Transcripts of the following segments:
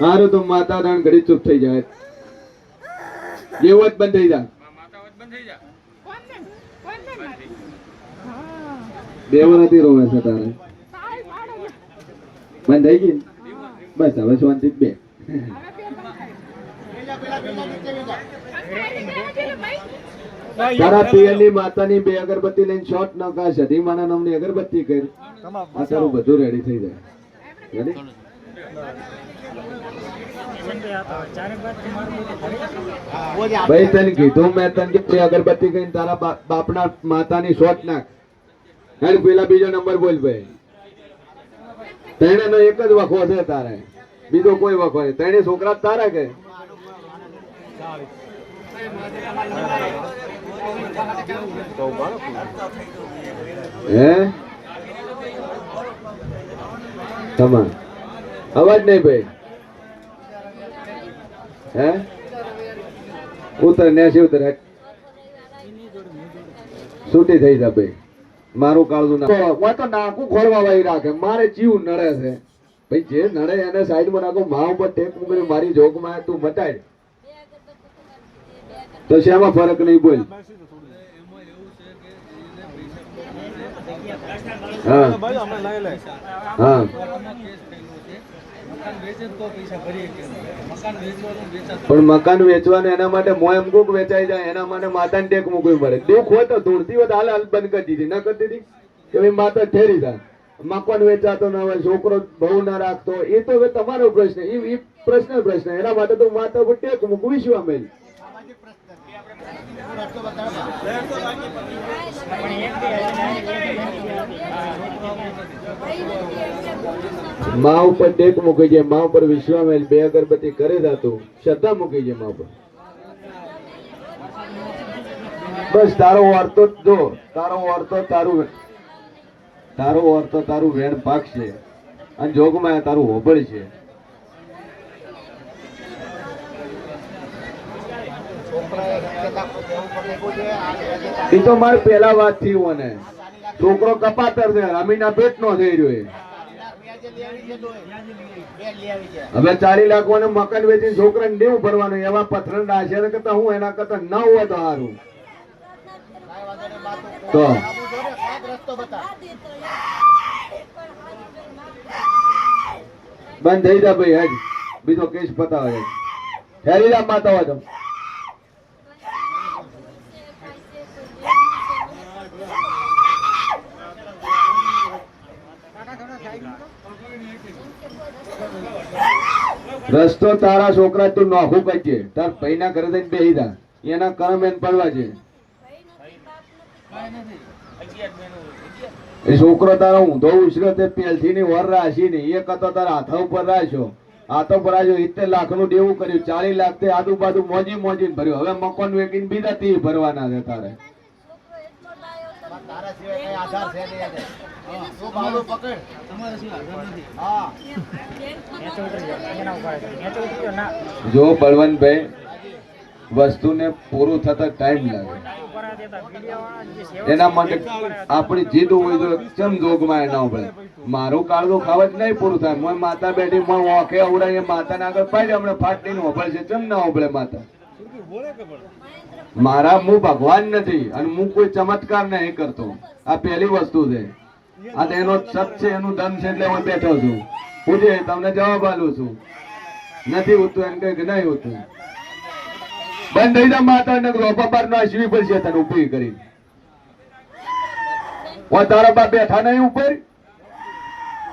સારું તો માતા દાણ ઘડી ચૂપ થઈ જાય. જેવો જ બંધ થઈ જાય. કોણ ને કોણ ને દેવો નથી રોવે છે તારે. બંધ થઈ ગઈ? બસ હવે શાંતિ જ બે. તારા પિયરની માતાની બે અગરબત્તી લઈને શોટ ન કા સધી માના નામની અગરબત્તી કરી. આ તારું બધું રેડી થઈ જાય. રેડી ભાઈ તને કીધું મેં તને કે બે અગરબત્તી કહીને તારા બાપના માતાની શોટ નાખ. હેડ પેલા બીજો નંબર બોલ ભાઈ. તેણે એક જ વખો છે તારે. બીજો કોઈ વખો નહીં. તેણે છોકરા તારા કે? હે? અવાજ નહીં ભાઈ. હે? ઉતર નેસી ઉતર હેટ. છૂટી થઈ જા ભાઈ. મારું કાળજું ના હું તો નાકું ખોલવા વાળી રાખે. મારે જીવ નડે છે. ભાઈ, જે નડે એને સાઈડમાં નાખો. મા ઉપર ટેક મૂકીને મારી જોગમાં તું મટાડ તો શેમાં ફરક નહીં બોલ. પણ મકાન વેચવાનું એના માટે મોયમ કુક વેચાઈ જાય, એના માટે માતાને ટેક મૂકવી પડે. દુઃખ હોય તો ધૂળતી હોય હાલ હાલ બંધ કરી દીધી. ના કરી દીધી? કે ભાઈ માતા ઠેરી થાય મકાન વેચાતો ના હોય, છોકરો બહુ ના રાખતો એ તો હવે તમારો પ્રશ્ન, એ પ્રશ્ન પ્રશ્ન. એના માટે તો માતા પર ટેક મૂકવી શું અમે મા ઉપર ટેક મૂકી છે. મા ઉપર વિશ્વામેલ બે અગરબત્તી કરે હતું શ્રદ્ધા મૂકી છે મા ઉપર. બસ તારો વાર્તો જો તારો વાર્તો તારું તારો વાર્તો તારું વેણ પાક છે અને જોગમાં તારું હોબળ છે એ તો મારે પેલા વાતથી મને. છોકરો કપાતર છે અમીના પેટ નો થઈ રહ્યો હવે ચાલી લાખ વાળું મકાન વેચી છોકરાને દેવું ભરવાનું એવા પથરણ આશરે કરતા હું એના કરતા ન હોય તો સારું તો. બંધ થઈ જા ભાઈ હજ બીજો કેસ પતાવે હેડ. હેરી માતા હોય તો. રસ્તો તારા છોકરા તું નોખું કરજે. તાર ભાઈના ઘરે થઈને બેહી દા એના કરમ એને પડવા છે. એ છોકરો તારો ઊંધો ઉછર્યો તે પેલથી ની વર રાશી ની એક હતો તારા હાથા ઉપર રાખ્યો. હાથો પર રાખ્યો ઇત્તેર લાખનું દેવું કર્યું. ચાલીસ લાખ તે આજુબાજુ મોજી મોજી ભર્યું. હવે મકાન વેકીને બીજા તી ભરવાના છે તારે. તારા સિવાય આધાર છે નહીં એને. હા, તું બાબુ પકડ હા જો બળવંતભાઈ વસ્તુને પૂરું થતા ટાઈમ લાગે. એના માટે આપણી જીદ હોય તો ચમ જોગમાં એના ઉપર મારું કાળનું ખાવા જ નહીં પૂરું થાય. મોય માતા બેઠી, મોય ઓખે અવડાય માતાને આગળ પાડી હમણાં ફાટલીને હોભળ છે. ચમ ના ઉભળે માતા? મારા હું ભગવાન નથી અને હું કોઈ ચમત્કાર નહીં કરતો. આ પહેલી વસ્તુ છે. આ એનો સત છે, એનું ધન છે એટલે હું બેઠો છું. પૂછે તમને જવાબ આલું છું. નથી ઉતું એમ કઈ નહીં ઉતું બંધ થઈ જા માતા ને બપોર નો આશવી પડશે, તને ઊભી કરી. ઓ તારા બા બેઠા નહીં ઉપર?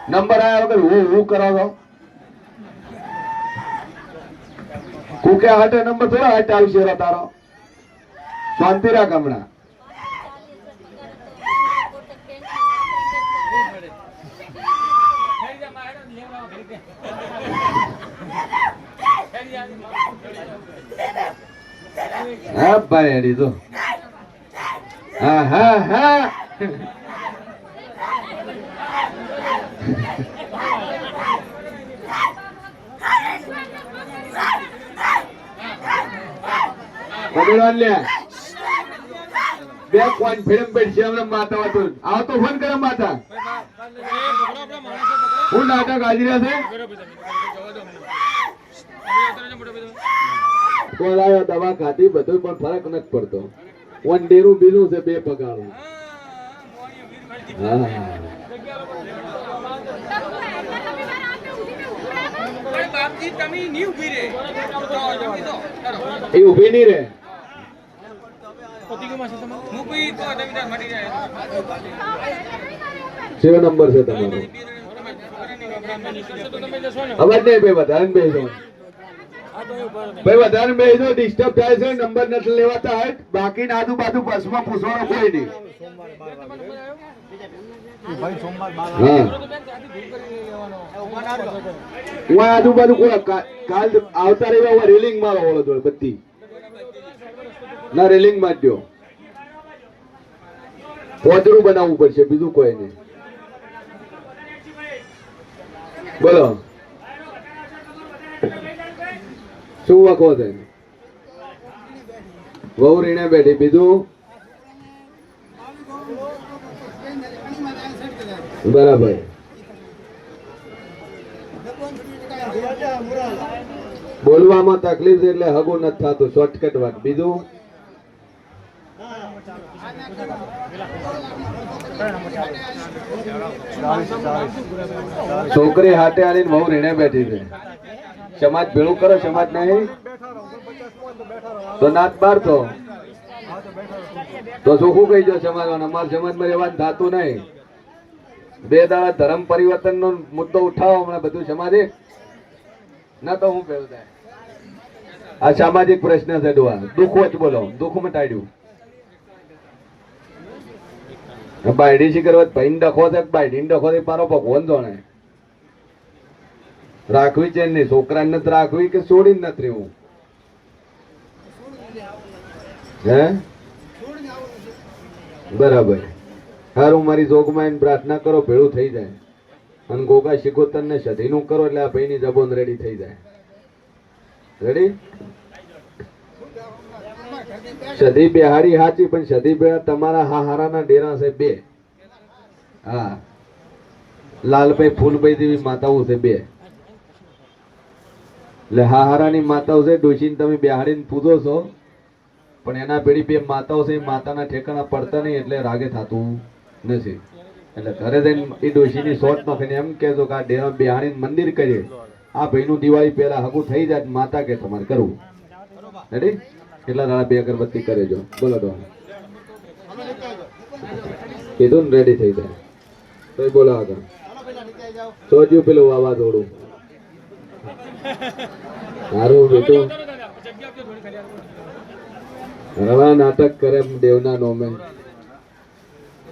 નંબર આયા વગર હું હું કરાવો કુકે હાટે નંબર થોડા હાટે આવશે તારો? શાંતિ રાખ હમણાં. હા ભાઈ હરી તો હા હા હા બે કોણ ફિલ્મ બેઠશે હમણાં માતા હતું આવો તો ફોન કરે માતા હું નાટક હાજરી છે. કોણ દવા ખાતી બધું પણ ફરક નથી પડતો. વન ડેરું બીલું છે, બે પગારું હા. એ ઊભી નહીં રે સેવો નંબર છે તમારો. અવાજ નહીં ભાઈ વધારે બે ભાઈ, વધારે બેસો ડિસ્ટર્બ થાય છે નંબર નથી લેવાતા હટ બાકી આજુબાજુ બસમાં પૂછવાનું કોઈ નહીં. હા. આજુબાજુ કોઈ કાલ આવતા રહ્યા રેલિંગ મારો ઓળો જોડે બધી. ના રેલિંગમાં જ પોતરું બનાવવું પડશે, બીજું કોઈ નહીં. બોલો. શું વખો છે વહુ રીણે બેઠી. બીજું? બરાબર. બોલવામાં તકલીફ છે એટલે હગું નથી થતું. શોર્ટકટ વાત. બીજું? છોકરી હાટે આવીને બહુ રીણે બેઠી છે. સમાજ ભેળું કરો, સમાજ નહીં. તો નાત બાર તો. તો ચોખ્ખું કહી દો સમાજમાં અમારા સમાજમાં રહેવાનું થતું નહીં. બે દાડા ધર્મ પરિવર્તન નો મુદ્દો ઉઠાવો, હમણાં બધું સમાજ એક ના તો હું કહેવું થાય. આ સામાજિક પ્રશ્ન છે ડોહા દુઃખ જ બોલો. દુઃખ મટાડ્યું બાયડી શી કરવા ભાઈ ડખો છે બાયડી ડખો થી પારો ભગવાન જોણે. રાખવી છે નહીં છોકરાને નથી રાખવી કે છોડી નથી રહેવું? હે? બરાબર. સારું મારી જોગમાં એને પ્રાર્થના કરો, ભેળું થઈ જાય. અને ગોગા શિકોતર ને સધીનું કરો, એટલે આ ભાઈની જબોન રેડી થઈ જાય. રેડી સધી બિહારી હાચી, પણ સધી બે તમારા હાહારાના ડેરા છે બે. હા. લાલભાઈ ફૂલભાઈ જેવી માતાઓ છે બે. એટલે હાહારાની માતાઓ છે, ડોશીને તમે બિહારીને પૂજો છો. પણ એના પેઢી બે માતાઓ છે, એ માતાના ઠેકાણા પડતા નહીં, એટલે રાગે થતું નથી. એટલે ઘરે જઈને એ ડોશીની શોટ નાખીને એમ કહેજો કે આ ડેરા બિહારીને મંદિર કરીએ. આ ભાઈનું દિવાળી પહેલા હગું થઈ જાય માતા કે તમારે કરવું. રેડી કેટલા નાણા બે અગરબત્તી કરે જો. બોલો તો. કીધું ને રેડી થઈ જાય. તો બોલો આગળ. સોજ્યું પેલું વાવાઝોડું સારું બેટું રવા નાટક કરે દેવના નોમે.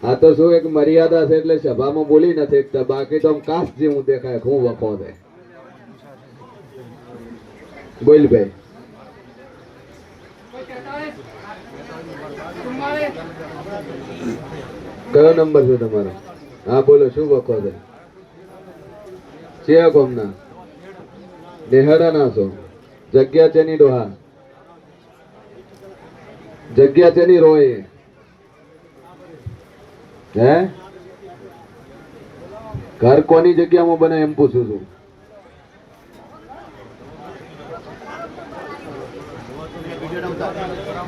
આ તો શું એક મર્યાદા છે એટલે સભામાં બોલી નથી શકતા. બાકી તો આમ કાસ જેવું દેખાય હું વખો દે. બોલ ભાઈ. કયો નંબર છે તમારો? હા, બોલો, શું બકો છે? ચિયા કોમના નેહડા ના છો? જગ્યા છે ની ડોહા? જગ્યા છે ની રોય? હે? ઘર કોની જગ્યામાં બને એમ પૂછું છું.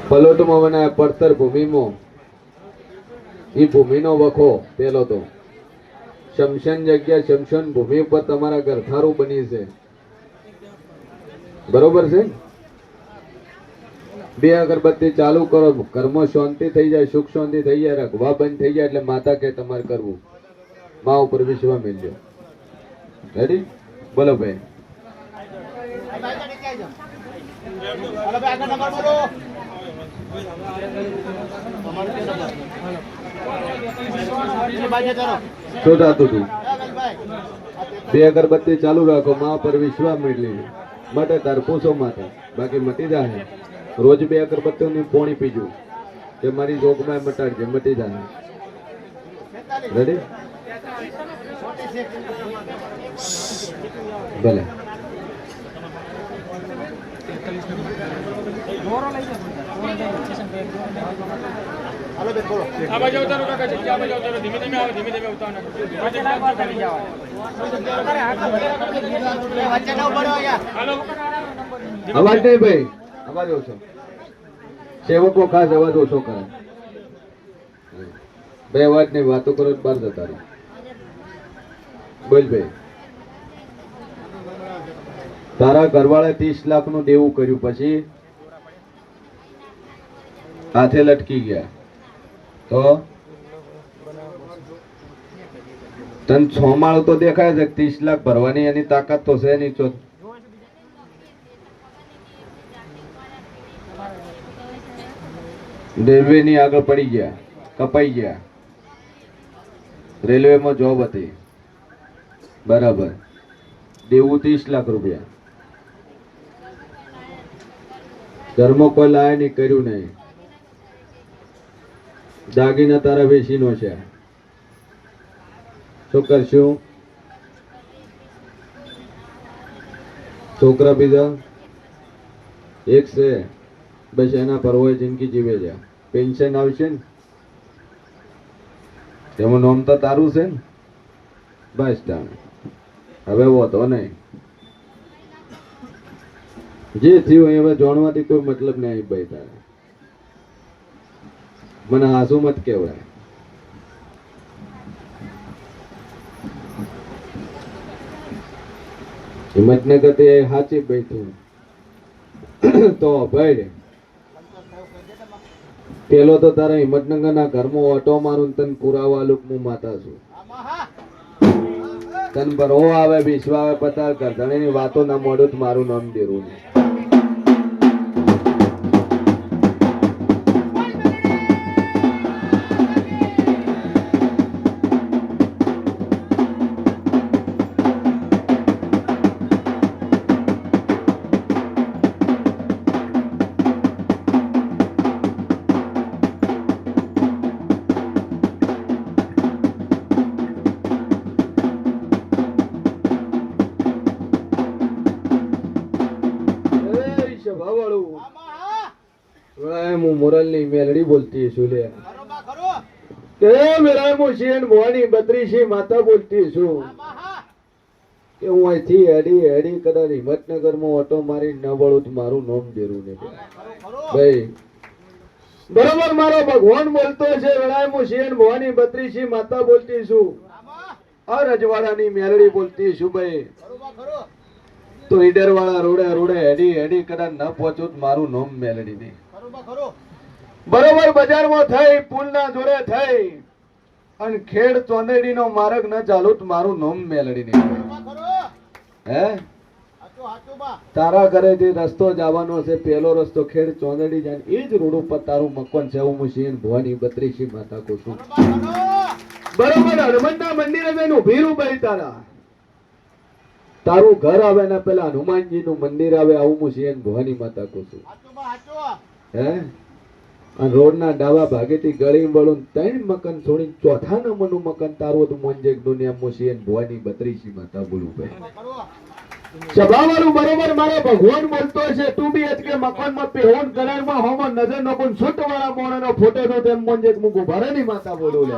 પલોટમાં બનાવે પડતર ભૂમિમાં. એ ભૂમિનો વખો, પેલો તો. શમશાન જગ્યા, શમશાન ભૂમિ ઉપર તમારા ઘરથારું બની છે. બરોબર છે? બે અગરબત્તી ચાલુ કરો ઘરમાં શાંતિ થઈ જાય, સુખ શાંતિ થઈ જાય, રઘવા બંધ થઈ જાય, એટલે માતા કે તમારે કરવું. મા ઉપર વિશ્વા મેળજો. રેડી બોલો ભાઈ. થતું હતું બે અગરબત્તી ચાલુ રાખો, મા પર વિશ્વા મેળવી માટે તાર પૂછો માટે બાકી મટી જાય રોજ બે અગરબત્તીઓની પોણી પીજો. તે મારી જોગમાં મટાડજે, મટી જાય રેડી ભલે. હાલો બેન બોલો. આ બાજુ ઉતારો કાકા જગ્યા આ બાજુ ઉતારો ધીમે ધીમે આવો ધીમે ધીમે ઉતારો વચ્ચે ન પડો અહીંયા. હાલો. અવાજ નહીં ભાઈ. અવાજ ઓછો. સેવકો ખાસ અવાજ ઓછો કરે. બે અવાજ નહીં વાતો કરો બહાર જતા રહો. બોલ ભાઈ. તારા ઘરવાળા ત્રીસ લાખનું દેવું કર્યું પછી હાથે લટકી ગયા તો તને છ માળ તો દેખાય છે ત્રીસ લાખ ભરવાની એની તાકાત તો છે નહીં ચો રેલવે ની આગળ પડી ગયા કપાઈ ગયા રેલવેમાં જોબ હતી। બરાબર દેવું ત્રીસ લાખ રૂપિયા ઘરમાં કોઈ લાય નહીં કર્યું નહીં દાગીના તારા વેચીનો છે. શું? કરશું છોકરા બીજા? એક છે. બસ એના પર હોય જિંદગી જીવે છે. પેન્શન આવશે ને? એમાં નોમ તો તારું છે ને? બસ તાણ હવે હોતો નહીં. જે થયું હવે જાણવાથી કોઈ મતલબ નહીં ભાઈ તારે. મને આઝુ મત કહેવાય. હિંમતનગર તે સાચી બેઠું. તો ભાઈ, પેલો તો તારા હિંમતનગર ના ઘરમાં ઓટો મારું તન પુરાવા લુક હું માતા છું. તન ભરો આવે વિશ્વ આવે પતાર તને ની વાતો ના મોડું મારું નામ દેરું નહીં. મોરલની મેલડી બોલતી છું લે. કે મેરા મુશીન ભવાની બત્રીસી માતા બોલતી છું કે હું અહીંથી હેડી હેડી કદાચ હિંમતનગરમાં ઓટો મારી ન વળું મારું નામ દેરું ખરો ભાઈ બરોબર મારો ભગવાન બોલતો છે વળાય હું શિયન ભવાની બત્રીસી માતા બોલતી છું આ રજવાડાની મેલડી બોલતી છું ભાઈ. તો ઈડર વાળા રોડે રોડે હેડી હેડી કદાચ ન પહોંચું મારું નામ મેલડી નહીં. બરોબર બજારમાં થઈ પુલના જોડે થઈ. અને ખેડ ચોંદડી નો માર્ગ ન ચાલુ મારું નોમ મેલડી નહીં હે? તારા ઘરે જે રસ્તો જવાનો છે પેલો રસ્તો ખેડ ચોંદડી જાય એ જ રોડ ઉપર તારું મકવાન છે હું મુશીન ભવાની બત્રીસી માતા ખરો બરોબર હનુમાનના મંદિરે જઈને ઊભી રહું ભાઈ તારા. તારું ઘર આવે ને પેલા હનુમાનજી નું મંદિર આવે આવું મુશીન ભવાની માતા હાચું. હે? અને રોડના ડાબા ભાગેથી ગળી વળું ત્રણ મકાન છોડી ચોથા નંબરનું મકાન તારું હતું મોંજેક દુનિયા મુશીન ભવાની બત્રીસી માતા બોલું ભાઈ બા બરોબર મારે ભગવાન બોલતો છે તું બી કે મકાનમાં પેહોન કરારમાં હોમાં નજર નો પણ છૂટ વાળા મોણાનો ફોટો નો તેમ મોંજેક મૂકું. ભરેની માતા બોલું લે.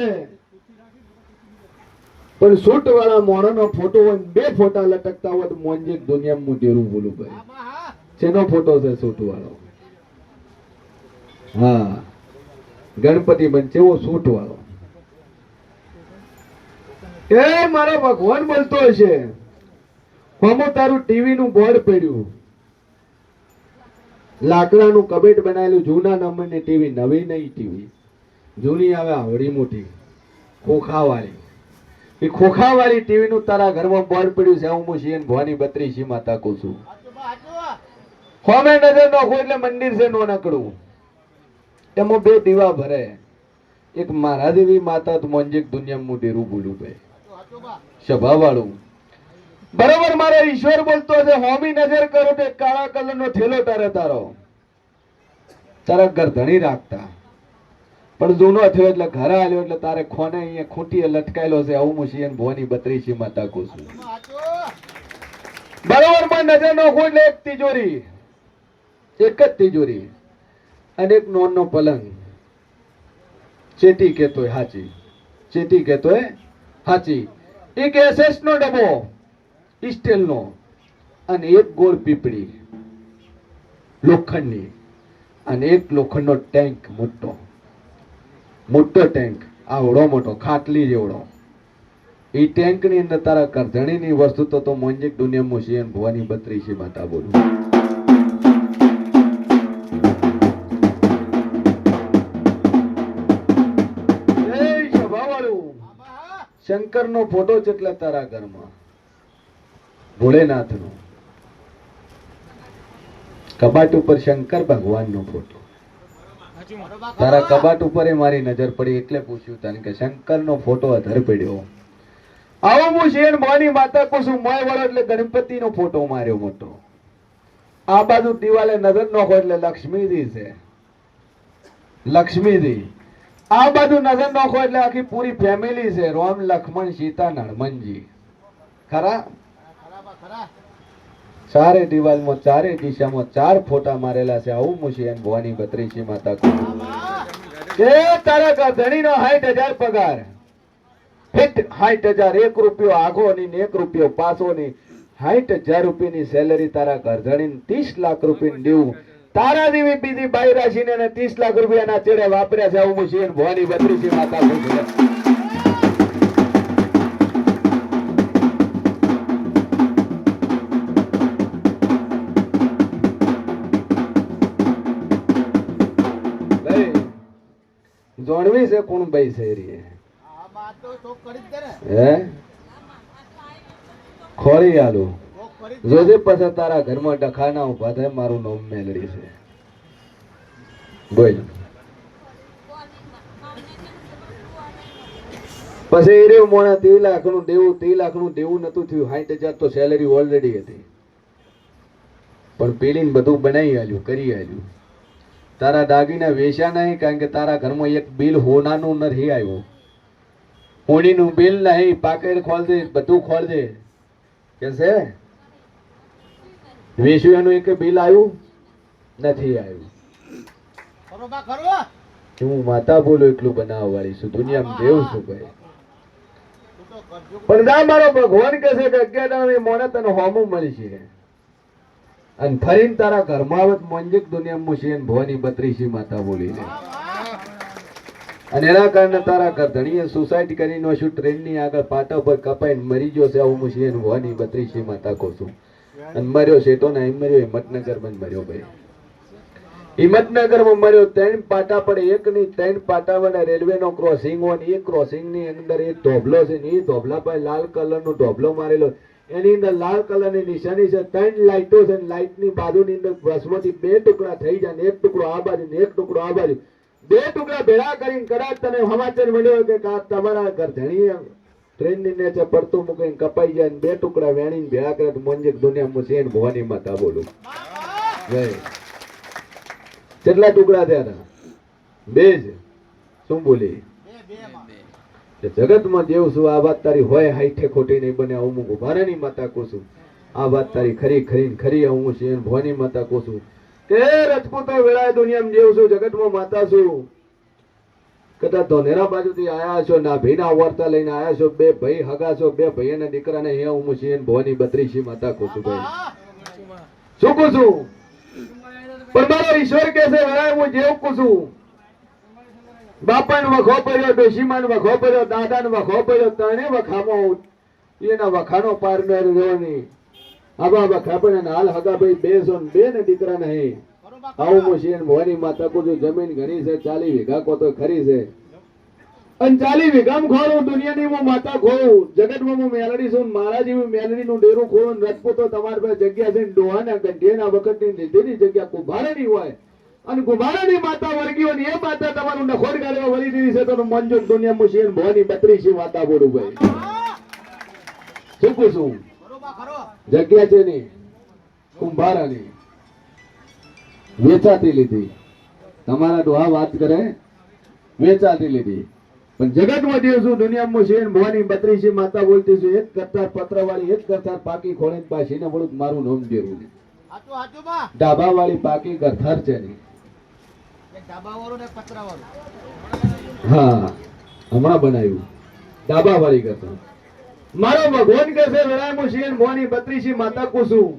છે. પણ સૂટ વાળા મોણાનો ફોટો હોય બે ફોટા લટકતા હોય તો મોંજે દુનિયા હું તેરું બોલું ભાઈ. શેનો ફોટો છે સૂટ વાળો હા. ગણપતિ બનશે એવો સૂટ વાળો એ મારે ભગવાન બોલતો હશે હમો તારું ટીવી નું બોર્ડ પડ્યું. લાકડાનું કબેટ બનાવેલું જૂના નંબરની ટીવી, નવી નહીં ટીવી. જૂની આવે આવડી મોટી. ખોખાવાળી. એ ખોખાવાળી ટીવી નું તારા ઘરમાં બોર્ડ પડ્યું છે, હું મુશીન ભવાની બત્રીસી માતા કહું છું. હોમે નજર નાખો એટલે મંદિર છે, નો નકડું એમાં બે દીવા ભરે. એક મારા દેવી માતા તો મોંજેક દુનિયા હું ડેરું બોલું ભાઈ. સભા વાળું બરોબર, મારે ઈશ્વર બોલતો છે, હોમી નજર કરો તે કાળા કલર નો થેલો તારે તારો. તારા ઘર ધણી રાખતા. પણ જૂનો થયો એટલે ઘરે આવ્યો એટલે તારે ખોને અહીંયા ખૂંટીએ લટકાયેલો છે, આવું મુશી અને ભવાની બત્રીસી માતા કુસુમ બરોબરમાં નજર નો એટલે એક તિજોરી. એક જ તિજોરી. અને એક નોનનો પલંગ. ચેટી કેતોય હાચી. ચેટી કેતોય હાચી. એક એસએસ નો ડબ્બો સ્ટીલ નો અને એક ગોળ પીપળી, લોખંડની. અને એક લોખંડનો ટેન્ક મોટો. મોટો ટેન્ક આવડો મોટો, ખાટલી જેવડો એ ટેન્કની અંદર તારા કરધણીની વસ્તુ તો તો મોંજીક દુનિયામાં છે અને ભવાની છે માતા બોલું. શંકર નો ફોટો છે એટલે તારા ઘરમાં. ભોળેનાથનો. કબાટ ઉપર શંકર ભગવાનનો ફોટો. સાચું માં. તારા કબાટ ઉપર મારી નજર પડી એટલે પૂછ્યું તને કે શંકરનો ફોટો અધર પડ્યો. આવો હું શેર મોની માતા કુસુમ મોય વળો એટલે ગણપતિનો ફોટો માર્યો મોટો. આ બાજુ દિવાલે નજર નોખો એટલે લક્ષ્મીજી છે. લક્ષ્મીજી. આ બાજુ નજર નોખો એટલે આખી પૂરી ફેમિલી છે. રોમ, લક્ષ્મણ, સીતા ને ખરા ખરા? ચારે દિવાલમાં, ચારે દિશામાં ચાર ફોટા મારેલા છે. આવું મુશી અને ભવાની બત્રીસી માતા કે. તારા ગધણીનો હાઈટ હજાર પગાર. ફિટ હાઈટ હજાર. એક રૂપિયો આગો ની એક રૂપિયો પાછો ની હાઈટ હજાર રૂપિયાની સેલરી તારા ગરધણી ત્રીસ લાખ રૂપિયા દેવું તારા જેવી બીજી બાઈ રાશિને ત્રીસ લાખ રૂપિયાના ચેડે વાપર્યા છે. આવું મુશી અને ભવાની બત્રીસી માતા જોણવી છે કોણ ભાઈ છે રી આ વાત તો ચોક કરી જ દે ને. હે? ખોરી આલુ. જોજે પછી તારા ઘરમાં ડખાના ઊભા થાય મારું નામ મેલડી છે. બોલ. પછી એ રહ્યું મોણા તે લાખનું દેવું તે લાખનું દેવું નતું થયું. સાઠ હજાર તો સેલરી ઓલરેડી હતી. પણ પેલીને બધું બનાવી આલ્યું કરી આલ્યું. તારા દાગીના વેચ્યા નહીં કારણ કે તારા ઘરમાં એક બિલ હોનાનું નથી આવ્યું. હોડીનું બિલ નહીં પાકેટ ખોલ દે બધું ખોલ દે. કે છે? વેચ્યું એનું એક બિલ આવ્યું? નથી આવ્યું. હું માતા બોલો એટલું બનાવવા વાળી છું દુનિયામાં દેવ છું ભાઈ. પણ ના મારો ભગવાન કહે છે કે અજ્ઞાન મોને તને હોમું મળશે અને ફરીને તારા ઘરમાં આવત મોંજિક દુનિયા મુશીન ભવાની બત્રીસી માતા બોલી છે અને એના કારણે તારા ઘર ધણીએ સુસાઇડ કરીને શું ટ્રેનની આગળ પાટા પર કપાઈને મરી ગયો છે, આવું મુશીન ભવાની બત્રીસી માતા કહું છું. અને મર્યો છે તો ના મર્યો, હિંમતનગરમાં મર્યો ભાઈ. હિંમતનગરમાં મર્યો, ત્રણ પાટા પડે એક ની ત્રણ પાટા વડે રેલવે નો ક્રોસિંગ હોય એ ક્રોસિંગની અંદર એ ધોબલો છે ને, એ ધોબલા પર લાલ કલર નો ધોબલો મારેલો. એની અંદર લાલ કલરની નિશાની છે, ત્રણ લાઈટો છે લાઈટની બાજુની અંદર ભસ્મથી બે ટુકડા થઈ જાય એક ટુકડો આ બાજુ એક ટુકડો આ બાજુ. બે ટુકડા ભેળા કરીને કદાચ તને સમાચાર મળ્યો કે કા તમારા ઘર ધણી ટ્રેનની નીચે પડતું મૂકીને કપાઈ જાય બે ટુકડા વેણીને ભેળા કરે તો મોંજેક દુનિયામાં છે ને ભવાની માતા બોલું. કેટલા ટુકડા થયા બે જ. શું બોલી? જગતમાં દેવ છું આ વાત તારી હોય, હાઈઠે ખોટી નહીં બને, હું મુકું. ભારેની માતા કોશું આ વાત તારી ખરી ખરી ખરી, હું છે ભવાની માતા કોસું. કે રજપૂતો વેળાએ દુનિયામાં દેવ છું જગતમાં માતા છું કદાચ ધોનેરા બાજુથી આયા છો, ના ભીના વાર્તા લઈને આયા છો, બે ભાઈ હગા છો, બે ભાઈના દીકરાને અહીંયા હું છે ભવાની બત્રીસી માતા કોશું ભાઈ. શું કહું છું પણ મારો ઈશ્વર કે વેળાએ હું જેવું કહું છું બાપાને વખો પડ્યો ડોશીમાને વખો પડ્યો, દાદાને વખો પડ્યો ત્રણે વખામાં એના વખાનો પાર ન રહ્યો નહીં. આવા વખા પણ હાલ હગા ભાઈ બે સો ને બે ને દીકરા નહીં. આવું છે ભવાની માતા કુજુ જમીન ઘણી છે ચાલી વીઘા કો તો ખરી છે. અને ચાલી વીઘામાં ખોરું દુનિયાની હું માતા ખોરું જગતમાં હું મેલડી છું ને મારા જેવી મેલડીનું ડેરું ખોરું ને રજપૂતો તમારી પાસે જગ્યા છે ને ડોહાના ગંઢિયાના વખતની લીધેલી જગ્યા કુંભારાની હોય. અને કુંભારાની માતા વર્ગીઓ એ માતા તમારું નખોડ ગાળવા વળી દીધી છે તો મંજૂર દુનિયા છે ભવાની બત્રીસી માતા બોડું ભાઈ. શું કહું છું ખરો બા ખરો જગ્યા છે ની? કુંભારાની. વેચાતી લીધી. તમારા ડોહા વાત કરે? વેચાતી લીધી. પણ જગતમાં જે શું દુનિયામાં છે ભવાની બત્રીસી માતા બોલતી છે એક કરતા પત્ર વાળી એક કરતા પાકી ખોળે પાછી ને બોલું મારું નામ જેવું ડાબા વાળી પાકી ગરથર છે નહીં હા, હમણાં બનાવ્યું. ડાબા વાળી ગરથર મારો ભગવાન કે છે લડાયમો શિયન ભવાની બત્રીસી, માતા કુસુમ.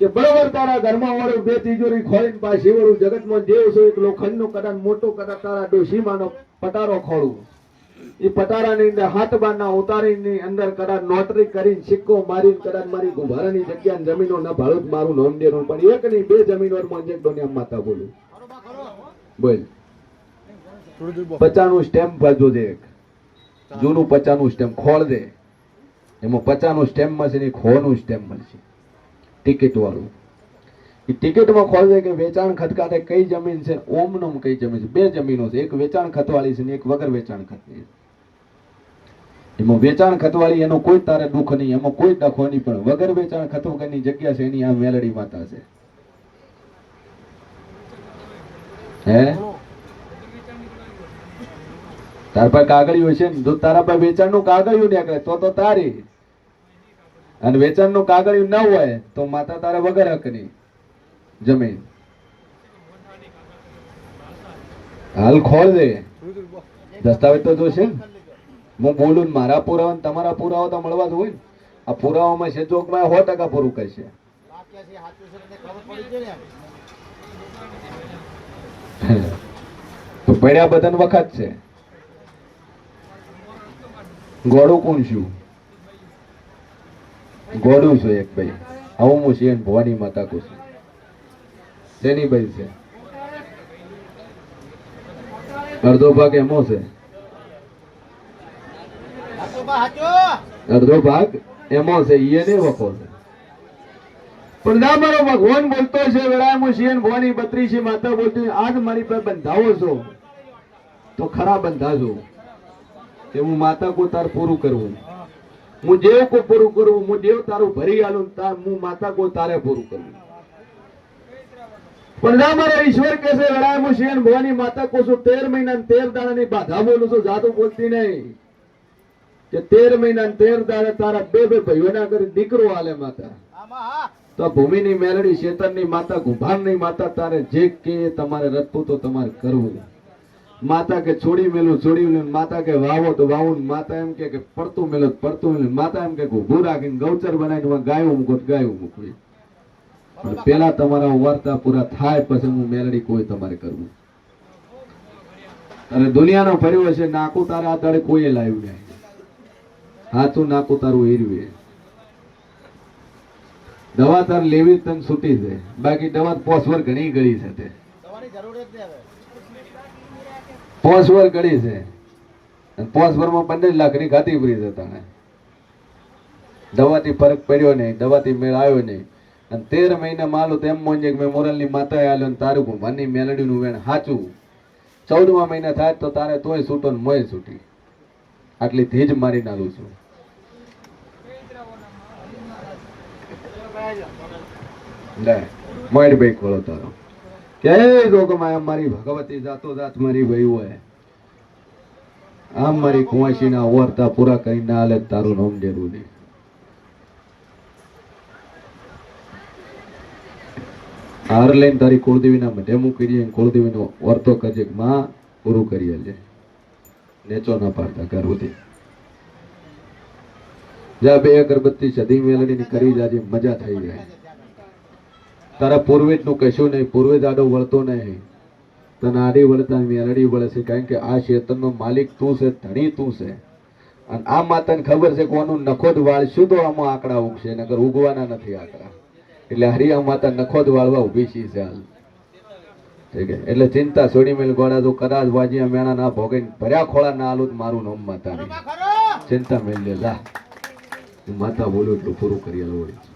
કે બરોબર, તારા વાળું બે તિજોરી ખોલીને પાછી વાળું. જગતમાં દેવ છો એક કદાચ મોટો, કદાચ તારા ડોશીમાનો પટારો ખોળું. એ પટારાની અંદર હાથ બારના ઉતારીની અંદર કદાચ નોટરી કરીને સિક્કો મારીને કદાચ મારી ગુભારાની જગ્યા જમીનો ના ભાડું મારું દેવું પણ એક નહીં, બે જમીનો એક દુનિયા માતા બોલું. બોલ. પચાનું સ્ટેમ્પ બાજુ દે એક. જૂનું પચાનું સ્ટેમ્પ ખોળ દે. એમાં પચાનું સ્ટેમ્પ મળશે ને ખોનું સ્ટેમ્પ મળશે ટિકિટ વાળું. એ ટિકિટમાં ખોળ દે કે વેચાણ ખતકાટે કઈ જમીન છે? ઓમ નોમ કઈ જમીન છે? બે જમીનો છે. એક વેચાણ ખતવાળી છે ને એક વગર વેચાણ ખતની એમાં વેચાણ ખતવાળી એનો કોઈ તારે દુઃખ નહીં. એમાં કોઈ ડખો નહીં. પણ વગર વેચાણ ખત વગરની જગ્યા છે એની આ મેલડી માતા છે. હે? તાર પાસે કાગળિયું છે ને તારા પાસે વેચાણનું કાગળિયું નીકળે, તો તો તારી. અને વેચાણનું કાગળિયું ન હોય, તો માતા તારા વગર હકની જમીન. હાલ ખોલ દે. દસ્તાવેજ તો જોશે હું બોલું મારા પુરાવા ને તમારા પુરાવા તો મળવા જ હોય ને. આ પુરાવામાં છે ચોકમાં સો ટકા પૂરું કરશે. તો પડ્યા બધાને વખત છે. ગોળું કોણ છું? ગોળું છું એક ભાઈ. આવું હું છીએ ભવાની માતા કું છું. તેની ભાઈ છે. અડધો ભાગ એમો છે. અડધો ભાગ એમો છે. ઈએ ને વખો છે. પણ ભગવાન બોલતો છે વેળા હું શિયન ભવાની બત્રીસી માતા બોલતી આજ મારી પર બંધાવો છો. તો ખરા બંધાજો. કે હું માતા કો તાર પૂરું કરવું હું દેવ કો પૂરું કરું, હું દેવ તારું ભરી આલું તાર હું માતા કો તારે પૂરું કરવું પણ મારો ઈશ્વર કે છે વેળા હું શિયન ભવાની માતા કો છું, તેર મહિના તેર દાડાની બાધા બોલું છું જાતું બોલતી નહીં. કે તેર મહિના તેર દાડે તારા બે બે ભાઈઓના કરી દીકરો આલે માતા. આમાં આ તો ભૂમિની મેલડી શેતરની માતા ગુભારની માતા તારે જે કે તમારે રટવું તો તમારે કરવું. માતા કે છોડી મેલું છોડી મેલું, માતા કે વાવો તો વાવું માતા એમ કે પડતું મેલો તો પડતું મેલું માતા એમ કે ઊભું રાખીને ગૌચર બનાવીને ગાયું મૂકો તો ગાયું મૂકવી પણ પેલા તમારા વાર્તા પૂરા થાય પછી હું મેલડી કોઈ તમારે કરવું. અને દુનિયાનો ફર્યો છે, નાકું તારા આ કોઈએ લાવ્યું નહીં. હાથું નાકું તારું હીરવે. દવા તાર લેવી તને છૂટી છે. બાકી દવા પોસવર ઘણી ગળી છે તે. પોસવર ગળી છે. પોસવરમાં પંદર લાખની ખાતી પડી છે તને. દવાથી ફરક પડ્યો નહીં દવાથી મેળ આવ્યો નહીં. અને તેર મહિના માલો તેમ મોંજે કે મેં મોરલની માતાએ આલ્યો ને તારું ભગવાનની મેલડીનું વેણ સાચું ચૌદમા મહિના થાય તો તારે તોય છૂટો ને મોય છૂટી. આટલી ધીજ મારી નાખું છું. લે મોડ ભાઈ ખોલો તારો. કે જોગમાં આમ મારી ભગવતી જાતો જાત મારી ભાઈ હોય. આમ મારી કુંવાસી ના ઓરતા પૂરા કરી ના હાલે તારું નામ દેવું નહીં. હાર લઈને તારી કુળદેવીના મઢે મૂકી દઈએ કુળદેવીનો વર્તો કરજે માં, પૂરું કરી આલજે નેચો ના પાડતા, ઘર સુધી જા બે અગરબત્તી સધી મેલણી કરી જાજે મજા થઈ જાય. તારા પૂર્વેજનું કશું નહીં પૂર્વેજ આડો વળતો નહીં. તને આડી વળતા મેલડી વળે છે કારણ કે આ ક્ષેત્રનો માલિક તું છે ધણી તું છે. અને આ માતાને ખબર છે કોનું નખોદ વાળશું તો આમાં આંકડા ઉગશે નગર ઉગવાના નથી આંકડા. એટલે હરિયા માતા નખોદ વાળવા ઊભી છે હાલ ઠીક એટલે ચિંતા છોડી મેલ ગોળા તો કદાચ વાજ્યા મેણા ના ભોગે ભર્યા ખોળા ના આલું મારું નોમ માતા ચિંતા મેલ લે હું માતા બોલો એટલું પૂરું કરી આલું વળી